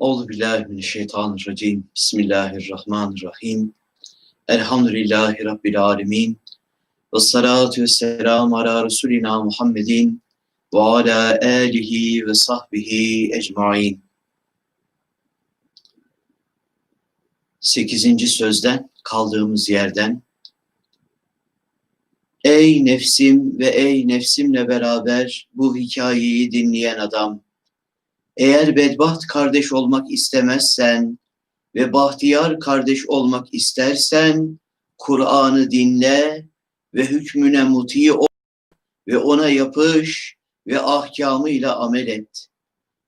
Euzu billahi mineşşeytanirracim. Bismillahirrahmanirrahim. Elhamdülillahi rabbil alamin. Ve salatu vesselam ala Resulina Muhammedin ve ala alihi ve sahbihi ecmaîn. Sekizinci sözden kaldığımız yerden Ey nefsim ve ey nefsimle beraber bu hikayeyi dinleyen adam eğer bedbaht kardeş olmak istemezsen ve bahtiyar kardeş olmak istersen Kur'an'ı dinle ve hükmüne muti ol ve ona yapış ve ahkamıyla amel et.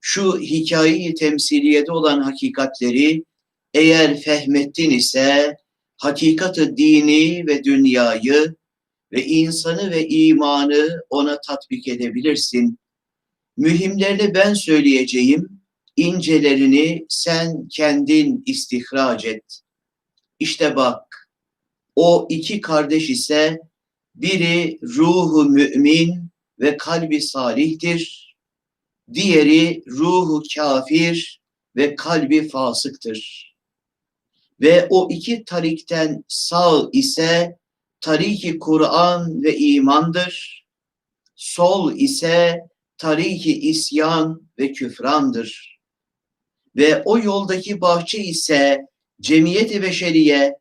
Şu hikayeyi temsiliyede olan hakikatleri eğer fehmettin ise hakikatı dini ve dünyayı ve insanı ve imanı ona tatbik edebilirsin. Mühimlerini ben söyleyeceğim, incelerini sen kendin istihraç et. İşte bak, o iki kardeş ise biri ruhu mümin ve kalbi salihtir, diğeri ruhu kafir ve kalbi fasıktır. Ve o iki tarikten sağ ise tariki Kur'an ve imandır, sol ise tariki isyan ve küfrandır. Ve o yoldaki bahçe ise cemiyeti beşeriye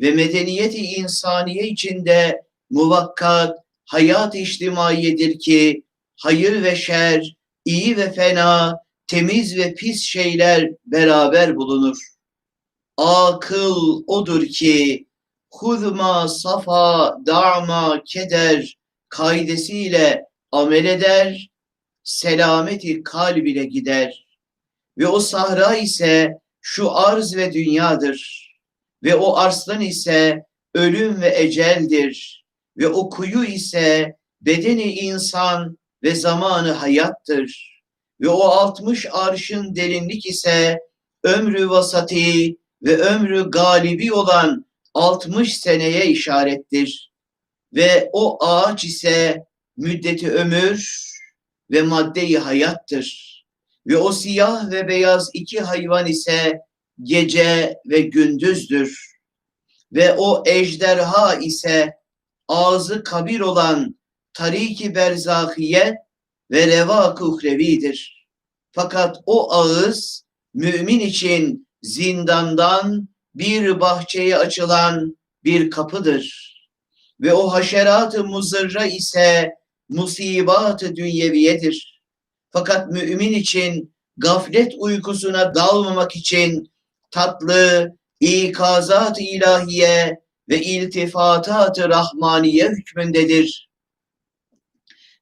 ve medeniyeti insaniye içinde muvakkat hayat içtimaiyedir ki hayır ve şer, iyi ve fena, temiz ve pis şeyler beraber bulunur. Akıl odur ki huzma safa da'ma keder kaidesiyle amel eder selameti kalb ile gider. Ve o sahra ise şu arz ve dünyadır. Ve o arslan ise ölüm ve eceldir. Ve o kuyu ise bedeni insan ve zamanı hayattır. Ve o altmış arşın derinlik ise ömrü vasati ve ömrü galibi olan altmış seneye işarettir. Ve o ağaç ise müddeti ömür ve maddeyi hayattır. Ve o siyah ve beyaz iki hayvan ise gece ve gündüzdür. Ve o ejderha ise ağzı kabir olan tariki berzahiye ve revak uhrevidir. Fakat o ağız mümin için zindandan bir bahçeye açılan bir kapıdır. Ve o haşerat-ı muzırra ise musibat-ı dünyeviyedir. Fakat mümin için gaflet uykusuna dalmamak için tatlı ikazat-ı ilahiye ve iltifatat-ı rahmaniye hükmündedir.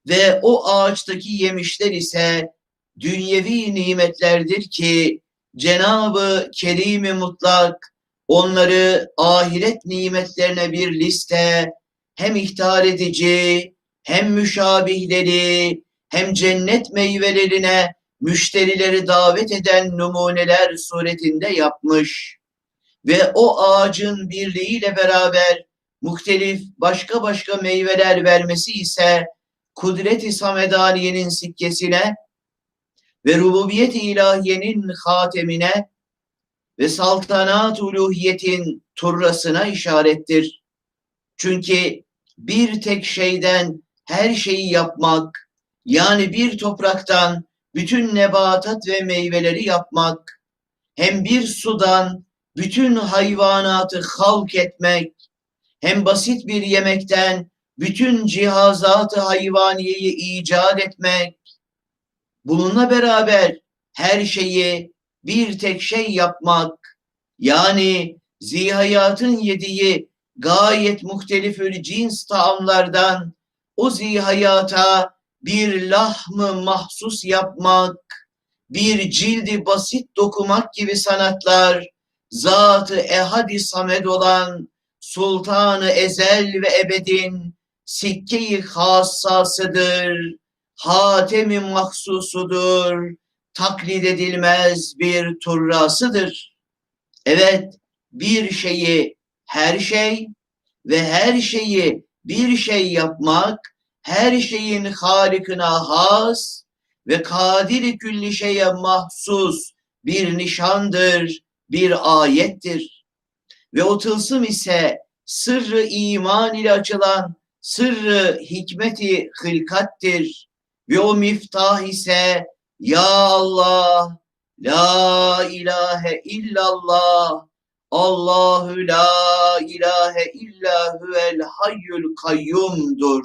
Ve o ağaçtaki yemişler ise dünyevi nimetlerdir ki Cenabı Kerim-i Mutlak onları ahiret nimetlerine bir liste hem ihtar edici hem müşabihleri hem cennet meyvelerine müşterileri davet eden numuneler suretinde yapmış ve o ağacın birliğiyle beraber muhtelif başka başka meyveler vermesi ise kudret-i samedaniyenin sikkesine ve rububiyet-i ilahiyenin hatemine ve saltanat uluhiyetin turrasına işarettir. Çünkü bir tek şeyden her şeyi yapmak, yani bir topraktan bütün nebatat ve meyveleri yapmak, hem bir sudan bütün hayvanatı halk etmek, hem basit bir yemekten bütün cihazatı hayvaniyeyi icat etmek, bununla beraber her şeyi bir tek şey yapmak, yani zihayatın yediği gayet muhtelifül cins taamlardan o zihayata bir lahmı mahsus yapmak, bir cildi basit dokumak gibi sanatlar, zatı ehadi samed olan sultanı ezel ve ebedin sikke-i hassasıdır, hatemi mahsusudur, taklit edilmez bir turrasıdır. Evet, bir şeyi her şey ve her şeyi bir şey yapmak, her şeyin halikına has ve kadiri külli şeye mahsus bir nişandır, bir ayettir. Ve o tılsım ise sırrı iman ile açılan sırrı hikmeti hılkattir. Ve o miftah ise Ya Allah, La ilahe illallah, Allahu la ilahe illa huvel hayyul kayyumdur.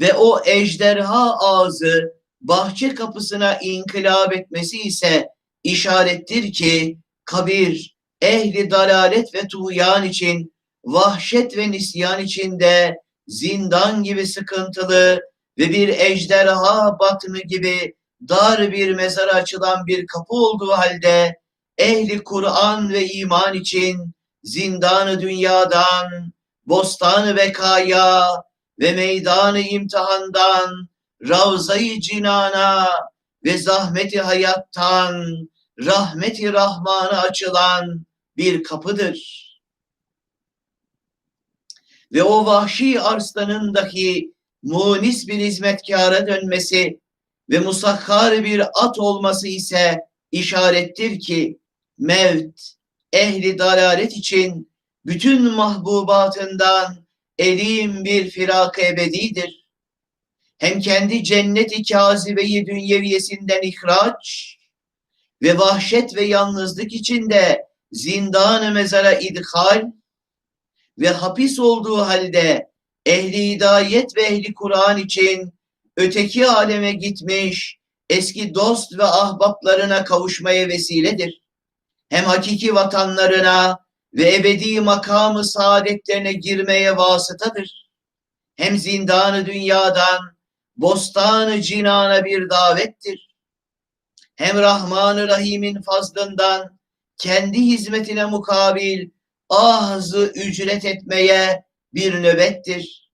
Ve o ejderha ağzı bahçe kapısına inkılap etmesi ise işarettir ki kabir ehli dalalet ve tuğyan için vahşet ve nisyan içinde zindan gibi sıkıntılı ve bir ejderha batını gibi dar bir mezara açılan bir kapı olduğu halde ehli Kur'an ve iman için zindanı dünyadan, bostanı bekaya ve meydanı imtihandan, ravzayı cinana ve zahmeti hayattan, rahmeti rahmanı açılan bir kapıdır. Ve o vahşi arslanın dahi munis bir hizmetkara dönmesi ve musakhar bir at olması ise işarettir ki mevt ehli dalalet için bütün mahbubatından elim bir firak ebedidir. Hem kendi cenneti kazibeyi dünyeviyesinden ihraç ve vahşet ve yalnızlık içinde zindan mezara idhal ve hapis olduğu halde ehli hidayet ve ehli Kur'an için öteki aleme gitmiş eski dost ve ahbaplarına kavuşmaya vesiledir. Hem hakiki vatanlarına ve ebedi makamı saadetlerine girmeye vasıtadır. Hem zindanı dünyadan, bostanı cinana bir davettir. Hem Rahman-ı Rahim'in fazlından kendi hizmetine mukabil ahzı ücret etmeye bir nöbettir.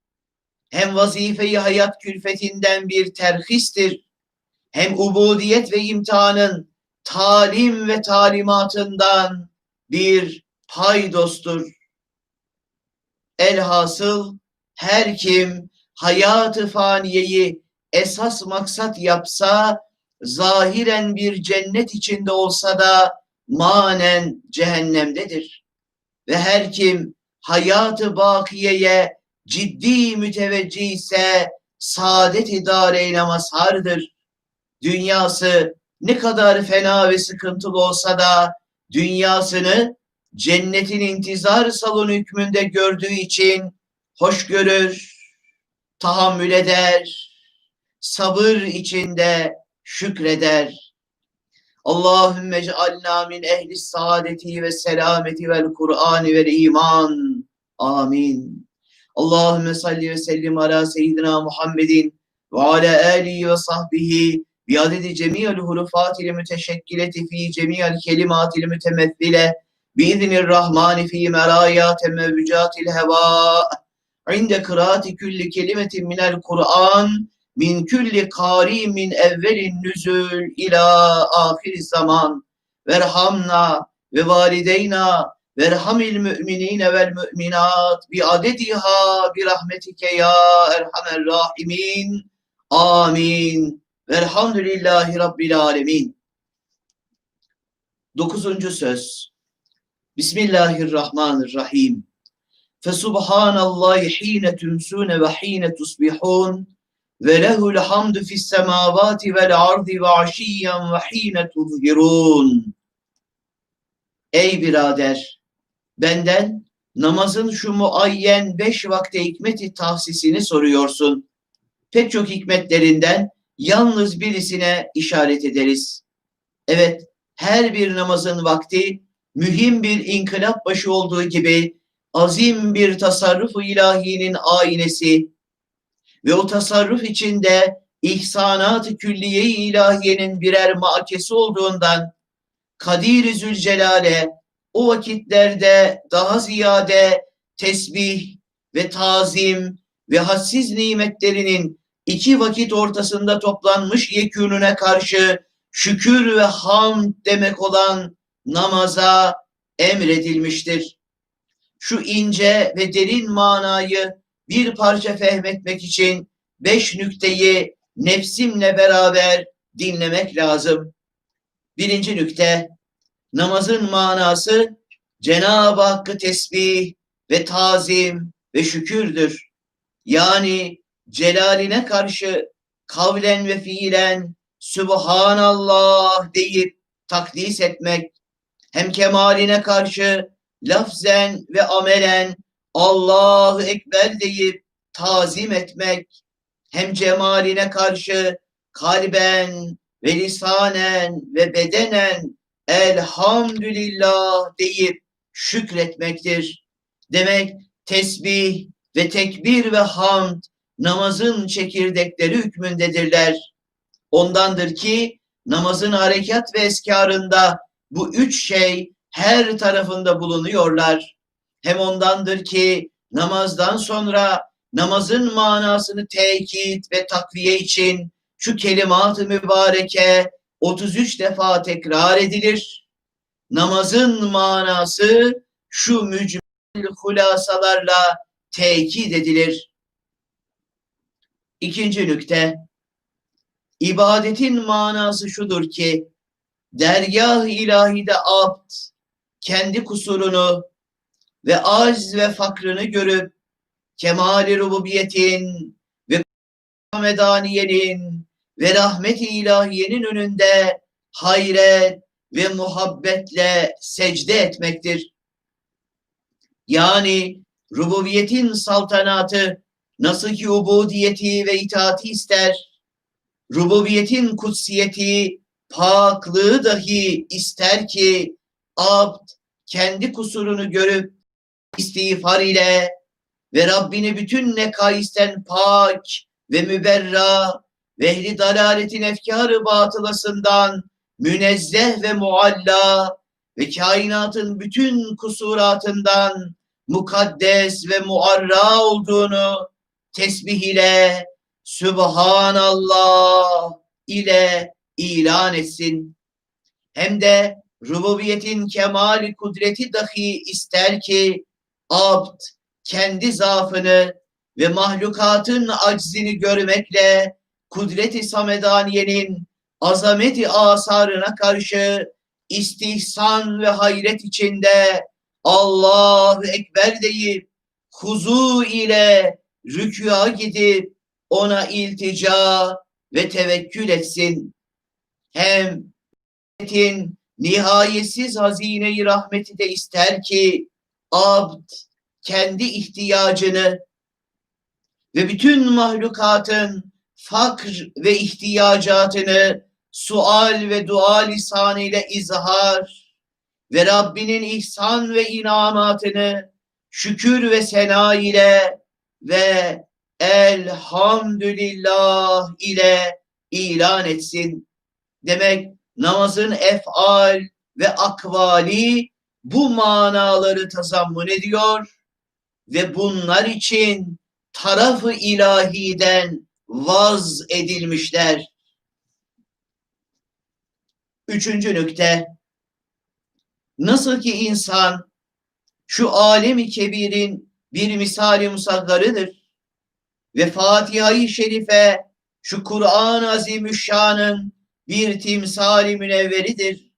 Hem vazifeyi hayat külfetinden bir terhistir. Hem ubudiyet ve imtihanın talim ve talimatından bir paydostur. Elhasıl her kim hayatı faniyeyi esas maksat yapsa, zahiren bir cennet içinde olsa da manen cehennemdedir. Ve her kim hayatı bakiyeye ciddi müteveccih ise saadet idareyle mazhardır. Dünyası ne kadar fena ve sıkıntılı olsa da dünyasını cennetin intizar salonu hükmünde gördüğü için hoş görür, tahammül eder, sabır içinde şükreder. Allahümme cealna min ehli saadeti ve selameti vel Kur'an ve iman. Amin. Allahümme salli ve sellim ala seyyidina Muhammedin ve ala alihi ve sahbihi biadedi cemiyel hurufatil müteşekkileti fi cemiyel kelimatil mütemethile biiznir rahmani fi merayat mevcucatil heva inde kıraati külli kelimetin minel Kur'an min külli kari min evvelin nüzül ila ahir zaman. Verhamna ve valideyna verhamil müminine vel müminat bi adediha bi rahmetike ya erhamer rahimin. Amin velhamdülillahi rabbil alemin dokuzuncu söz Bismillahirrahmanirrahim Fesubhanallahi hine tümsune ve hine tusbihun ve lehul hamdu fis semavati vel ardi ve aşiyyen ve hine tuzhirun. Ey birader, benden namazın şu muayyen beş vakte hikmeti tahsisini soruyorsun. Pek çok hikmetlerinden yalnız birisine işaret ederiz. Evet, her bir namazın vakti mühim bir inkılap başı olduğu gibi azim bir tasarruf ilahinin aynesi ve o tasarruf içinde ihsanat-ı külliye ilahiyenin birer makesi olduğundan Kadir-i Zülcelal'e o vakitlerde daha ziyade tesbih ve tazim ve hassiz nimetlerinin iki vakit ortasında toplanmış yekûnüne karşı şükür ve hamd demek olan namaza emredilmiştir. Şu ince ve derin manayı bir parça fehmetmek için beş nükteyi nefsimle beraber dinlemek lazım. Birinci nükte, namazın manası Cenab-ı Hakk'ı tesbih ve tazim ve şükürdür. Yani celaline karşı kavlen ve fiilen Subhanallah deyip takdis etmek, hem kemaline karşı lafzen ve amelen Allahu Ekber deyip tazim etmek, hem cemaline karşı kalben ve lisanen ve bedenen elhamdülillah deyip şükretmektir. Demek tesbih ve tekbir ve hamd namazın çekirdekleri hükmündedirler. Ondandır ki namazın harekat ve eskarında bu üç şey her tarafında bulunuyorlar. Hem ondandır ki namazdan sonra namazın manasını tekit ve takviye için şu kelimat-ı mübareke 33 defa tekrar edilir. Namazın manası şu mücmel hulasalarla tekit edilir. İkinci nükte, ibadetin manası şudur ki, dergah-ı ilahide abd, kendi kusurunu ve acz ve fakrını görüp, kemali rububiyetin ve medaniyenin ve rahmet-i ilahiyenin önünde hayret ve muhabbetle secde etmektir. Yani rububiyetin saltanatı nasıl ki ubudiyeti ve itaati ister, rububiyetin kutsiyeti, paklığı dahi ister ki abd kendi kusurunu görüp istiğfar ile ve Rabbini bütün nekaisten pak ve müberra ve ehli dalaletin efkarı batılasından münezzeh ve mualla ve kainatın bütün kusuratından mukaddes ve muarra olduğunu tesbih ile Subhanallah ile ilan etsin. Hem de rububiyetin kemali kudreti dahi ister ki abd kendi zaafını ve mahlukatın aczini görmekle kudreti samedaniyenin azameti asarına karşı istihsan ve hayret içinde Allahu Ekber deyip huzu ile rükûa gidip ona iltica ve tevekkül etsin. Hem nihayetsiz hazine-i rahmeti de ister ki abd kendi ihtiyacını ve bütün mahlukatın fakr ve ihtiyacatını sual ve dua lisanıyla izhar ve Rabbinin ihsan ve inamatını şükür ve sena ile ve elhamdülillah ile ilan etsin. Demek namazın efal ve akvali bu manaları tazammun ediyor ve bunlar için tarafı ilahiden vaz edilmişler. Üçüncü nükte, nasıl ki insan şu alemi kebirin bir misali musaggarıdır ve Fatiha-i Şerife şu Kur'an-ı Azimüşşan'ın bir timsali münevveridir.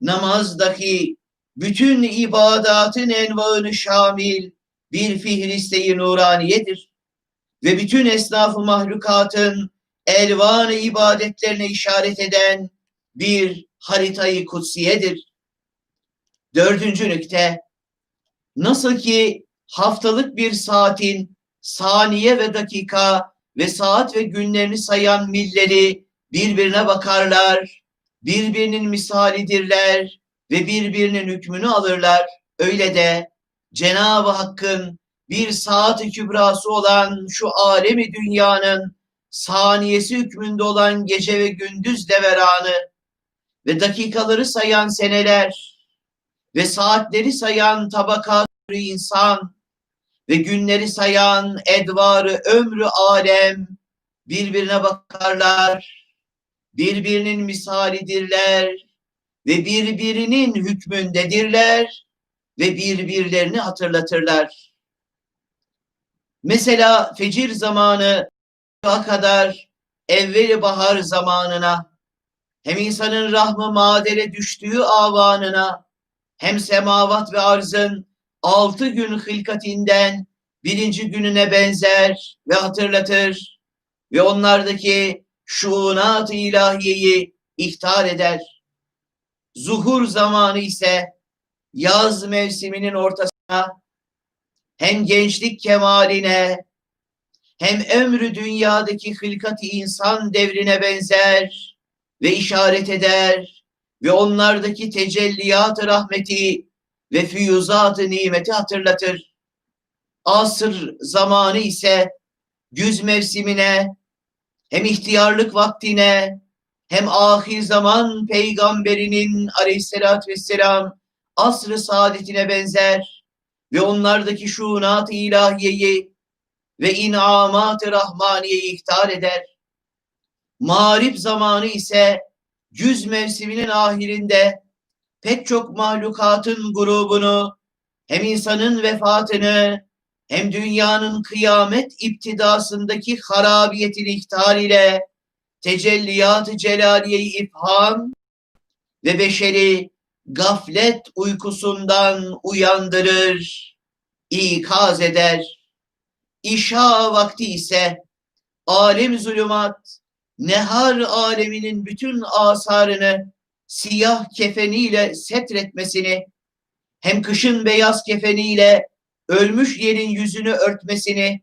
Namazdaki bütün ibadatın envaını şamil bir fihriste-i nuraniyedir. Ve bütün esnaf-ı mahlukatın elvan ibadetlerine işaret eden bir haritayı kutsiyedir. Dördüncü nükte, nasıl ki haftalık bir saatin saniye ve dakika ve saat ve günlerini sayan milleri birbirine bakarlar, birbirinin misalidirler ve birbirinin hükmünü alırlar. Öyle de Cenab-ı Hakk'ın bir saat-i kübrası olan şu alemi dünyanın saniyesi hükmünde olan gece ve gündüz deveranı ve dakikaları sayan seneler ve saatleri sayan tabakat insan ve günleri sayan edvarı ömrü alem. Birbirine bakarlar, birbirinin misalidirler. Ve birbirinin hükmündedirler. Ve birbirlerini hatırlatırlar. Mesela fecir zamanı kadar evveli bahar zamanına hem insanın rahmı madere düştüğü avanına hem semavat ve arzın altı gün hılkatinden birinci gününe benzer ve hatırlatır ve onlardaki şuunat-ı ilahiyeyi ihtar eder. Zuhur zamanı ise yaz mevsiminin ortasına hem gençlik kemaline hem ömrü dünyadaki hılkat-ı insan devrine benzer ve işaret eder ve onlardaki tecelliyat-ı rahmeti ve füyuzat-ı nimeti hatırlatır. Asır zamanı ise güz mevsimine hem ihtiyarlık vaktine hem ahir zaman peygamberinin aleyhissalatü vesselam asr-ı saadetine benzer ve onlardaki şuunat-ı ilahiyeyi ve inamat-ı rahmaniyeyi ihtar eder. Mağrip zamanı ise güz mevsiminin ahirinde pek çok mahlukatın grubunu hem insanın vefatını hem dünyanın kıyamet iptidasındaki harabiyetini ihtar ile tecelliyat-ı celaliyeyi ifham ve beşeri gaflet uykusundan uyandırır, ikaz eder. İşa vakti ise alem zulümat, nehar aleminin bütün asarını siyah kefeniyle setretmesini, hem kışın beyaz kefeniyle ölmüş yerin yüzünü örtmesini,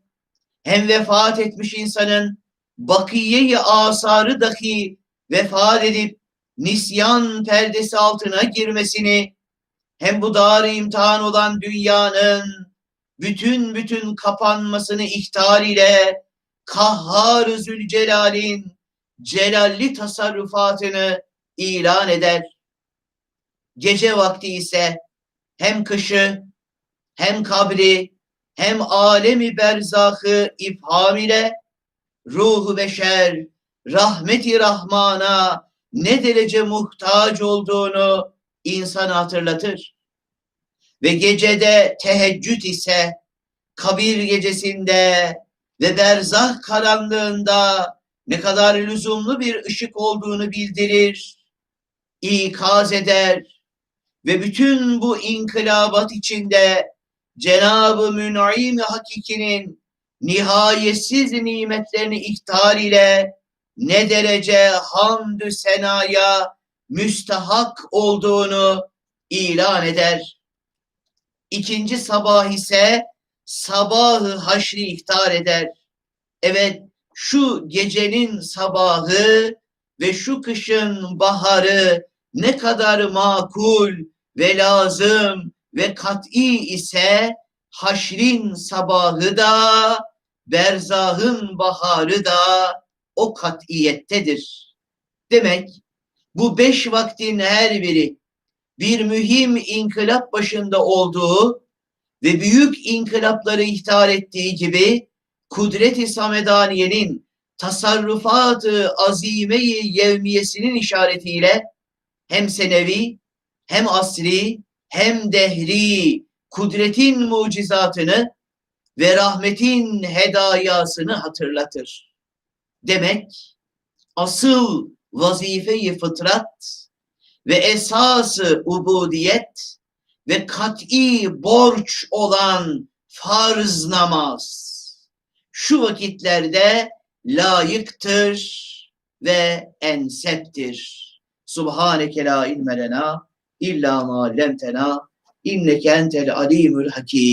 hem vefat etmiş insanın bakiye-i asarı dahi vefat edip nisyan perdesi altına girmesini, hem bu dar imtihan olan dünyanın bütün bütün kapanmasını ihtar ile Kahhar-ı Zülcelal'in celalli tasarrufatını ilan eder. Gece vakti ise hem kışı hem kabri hem alemi berzahı ifham ile ruhu beşer rahmeti rahmana ne derece muhtaç olduğunu insan hatırlatır. Ve gecede teheccüd ise kabir gecesinde ve berzah karanlığında ne kadar lüzumlu bir ışık olduğunu bildirir, ikaz eder ve bütün bu inkılabat içinde Cenab-ı Mün'im Hakikinin nihayetsiz nimetlerini ihtar ile ne derece hamdü senaya müstahak olduğunu ilan eder. İkinci sabah ise sabahı haşri ihtar eder. Evet şu gecenin sabahı ve şu kışın baharı ne kadar makul ve lazım ve kat'i ise haşrin sabahı da berzahın baharı da o kat'iyettedir. Demek bu beş vaktin her biri bir mühim inkılap başında olduğu ve büyük inkılapları ihtar ettiği gibi kudret-i samedaniyenin tasarrufatı azime-i yevmiyesinin işaretiyle hem senevi hem asri hem dehri kudretin mucizatını ve rahmetin hedayasını hatırlatır. Demek asıl vazifeyi fıtrat ve esası ubudiyet ve kat'i borç olan farz namaz şu vakitlerde layıktır ve enseptir. Subhaneke la ilme lena illa ma lemtena inneke entel alimul hakim.